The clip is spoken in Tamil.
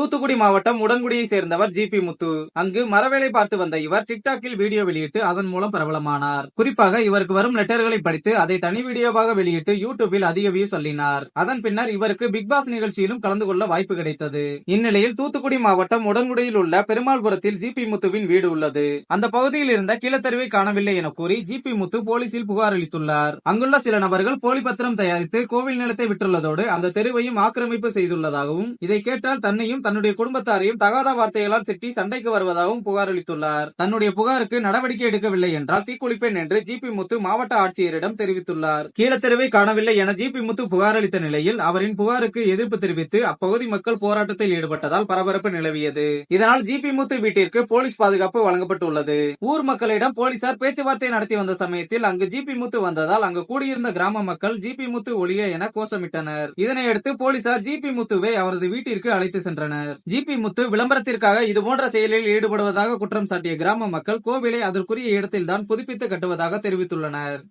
தூத்துக்குடி மாவட்டம் உடன்குடியை சேர்ந்தவர் ஜி பி முத்து. அங்கு மரவேலை பார்த்து வந்த இவர் டிக்டாக்கில் வீடியோ வெளியிட்டு அதன் மூலம் பிரபலமானார். குறிப்பாக இவருக்கு வரும் லெட்டர்களை படித்து அதை தனி வீடியோவாக வெளியிட்டு யூடியூபில் அதிக வியூ சொல்லினார். அதன் பின்னர் இவருக்கு பிக் பாஸ் நிகழ்ச்சியிலும் கலந்து கொள்ள வாய்ப்பு கிடைத்தது. இந்நிலையில் தூத்துக்குடி மாவட்டம் உடன்குடியில் உள்ள பெருமாள்புரத்தில் ஜி பி முத்துவின் வீடு உள்ளது. அந்த பகுதியில் இருந்த கீழத்தெருவை காணவில்லை என கூறி ஜி பி முத்து போலீசில் புகார் அளித்துள்ளார். அங்குள்ள சில நபர்கள் போலி பத்திரம் தயாரித்து கோவில் நிலத்தை விட்டுள்ளதோடு அந்த தெருவையும் ஆக்கிரமிப்பு செய்துள்ளதாகவும் இதை கேட்டால் தன்னையும் தன்னுடைய குடும்பத்தாரையும் தகாத வார்த்தைகளால் திட்டி சண்டைக்கு வருவதாகவும் புகார் அளித்துள்ளார் தன்னுடைய புகாருக்கு நடவடிக்கை எடுக்கவில்லை என்றால் தீக்குளிப்பேன் என்று ஜி பி முத்து மாவட்ட ஆட்சியரிடம் தெரிவித்துள்ளார். கீழத்தெருவை காணவில்லை என ஜி பி முத்து புகார் அளித்த நிலையில் அவரின் புகாருக்கு எதிர்ப்பு தெரிவித்து அப்பகுதி மக்கள் போராட்டத்தில் ஈடுபட்டதால் பரபரப்பு நிலவியது. இதனால் ஜி பி முத்து வீட்டிற்கு போலீஸ் பாதுகாப்பு வழங்கப்பட்டுள்ளது. ஊர் மக்களிடம் போலீசார் பேச்சுவார்த்தை நடத்தி வந்த சமயத்தில் அங்கு ஜி பி முத்து வந்ததால் அங்கு கூடியிருந்த கிராம மக்கள் ஜி பி முத்து ஒளிய என கோஷமிட்டனர். இதனையடுத்து போலீசார் ஜி பி முத்துவை அவரது வீட்டிற்கு அழைத்து சென்றனர். ஜி. பி. முத்து விளம்பரத்திற்காக இதுபோன்ற செயலில் ஈடுபடுவதாக குற்றம் சாட்டிய கிராம மக்கள் கோவிலை அதற்குரிய இடத்தில்தான் புதுப்பித்து கட்டுவதாக தெரிவித்துள்ளனர்.